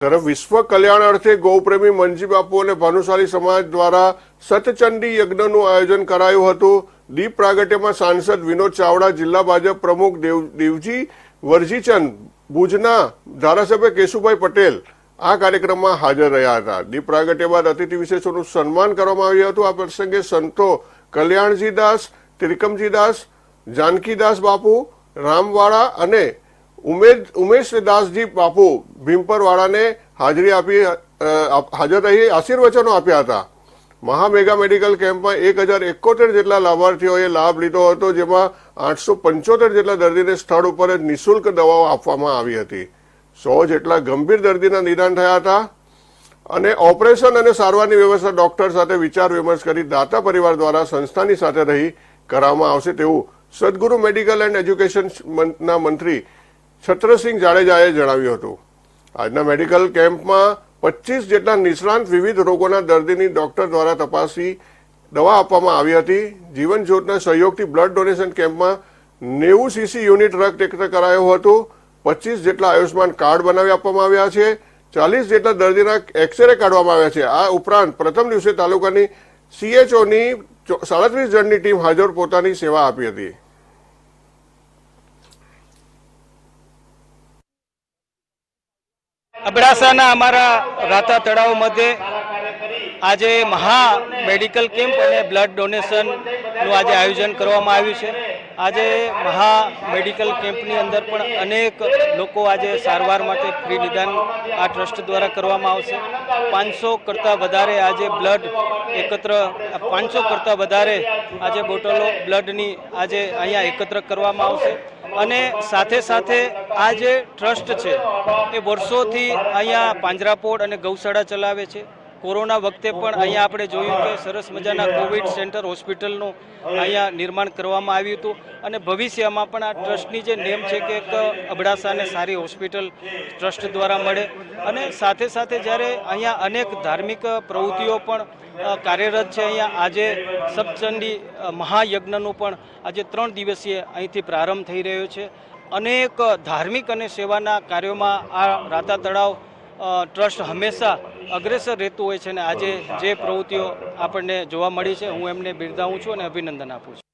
તરફ વિશ્વ કલ્યાણ અર્થે ગૌપ્રેમી મનજી બાપુ અને ભાનુશાલી સમાજ દ્વારા સતચંડી યજ્ઞનું આયોજન કરાયું હતું. દીપ પ્રાગટ્યમાં સાંસદ વિનોદ ચાવડા, જિલ્લા ભાજપ પ્રમુખ દેવ, દેવજી વરજીચંદ, ભુજના ધારાસભ્ય કેશુભાઈ પટેલ આ કાર્યક્રમમાં હાજર રહ્યા હતા. દીપ પ્રાગટ્ય બાદ અતિથિ વિશેષોનું સન્માન કરવામાં આવ્યું હતું. આ પ્રસંગે સંતો કલ્યાણજી દાસ ત્રિકમજી દાસ જાનકીદાસ બાપુ, રામવાળા અને ઉમેશ દાસજી બાપુ ભીમપરવાળાને હાજરી આપી હાજર રહી, આશીર્વચનો આપ્યા હતા. મહામેગા મેડિકલ કેમ્પમાં એક હજાર એકોતેર જેટલા લાભાર્થીઓએ લાભ લીધો હતો, જેમાં આઠસો પંચોતેર જેટલા દર્દીને સ્થળ ઉપર જ નિઃશુલ્ક દવાઓ આપવામાં આવી હતી. સો જેટલા ગંભીર દર્દીના નિદાન થયા હતા. અને ઓપરેશન અને સારવારની વ્યવસ્થા ડોક્ટર સાથે વિચાર વિમર્શ કરી દાતા પરિવાર દ્વારા સંસ્થાની સાથે રહી કરવામાં આવશે તેવું સદગુરુ મેડિકલ એન્ડ એજ્યુકેશન ના મંત્રી છત્રસિંહ જાડેજાએ જણાવ્યું હતું. આજના મેડિકલ કેમ્પમાં પચીસ જેટલા નિષ્ણાંત વિવિધ રોગોના દર્દીની ડોક્ટર દ્વારા તપાસી દવા આપવામાં આવી હતી. જીવન જ્યોતના સહયોગથી બ્લડ ડોનેશન કેમ્પમાં નેવું સીસી યુનિટ રક્ત એકત્ર કરાયો હતો. પચીસ જેટલા આયુષ્માન કાર્ડ બનાવી આપવામાં આવ્યા છે. ચાલીસ જેટલા દર્દીના એક્સરે કાઢવામાં આવ્યા છે. આ ઉપરાંત પ્રથમ દિવસે તાલુકાની સીએચઓની સાડત્રીસ જણની ટીમ હાજર પોતાની સેવા આપી હતી. અબડાસાના અમારા રાતા તળાવ મધ્યે આજે મહા મેડિકલ કેમ્પ અને બ્લડ ડોનેશનનું આજે આયોજન કરવામાં આવ્યું છે. આજે મહા મેડિકલ કેમ્પની અંદર પણ અનેક લોકો આજે સારવાર માટે ફ્રી નિદાન આ ટ્રસ્ટ દ્વારા કરવામાં આવશે. પાંચસો કરતાં વધારે આજે બ્લડ એકત્ર, પાંચસો કરતાં વધારે આજે બોટલો બ્લડની આજે અહીંયા એકત્ર કરવામાં આવશે. અને સાથે સાથે આ જે ટ્રસ્ટ છે, એ વર્ષોથી અહીંયા પાંજરાપોળ અને ગૌશાળા ચલાવે છે. કોરોના વખતે પણ અહીંયા આપણે જોયું કે સરસ મજાના કોવિડ સેન્ટર હોસ્પિટલનું અહીંયા નિર્માણ કરવામાં આવ્યું હતું. અને ભવિષ્યમાં પણ આ ટ્રસ્ટની જે નેમ છે કે એક અબડાસાને સારી હોસ્પિટલ ટ્રસ્ટ દ્વારા મળે. અને સાથે સાથે જ્યારે અહીંયા અનેક ધાર્મિક પ્રવૃત્તિઓ પણ કાર્યરત છે અહીંયા આજે સપ્તચંડી મહાયજ્ઞનું પણ આજે ત્રણ દિવસીય અહીંથી પ્રારંભ થઈ રહ્યો છે. અનેક ધાર્મિક અને સેવાના કાર્યોમાં આ રાતા તળાવ ટ્રસ્ટ હંમેશા અગ્રેસર રહેતું હોય છે અને આજે જે પ્રવૃત્તિઓ આપણને જોવા મળી છે, હું એમને બિરદાવું છું અને અભિનંદન આપું છું.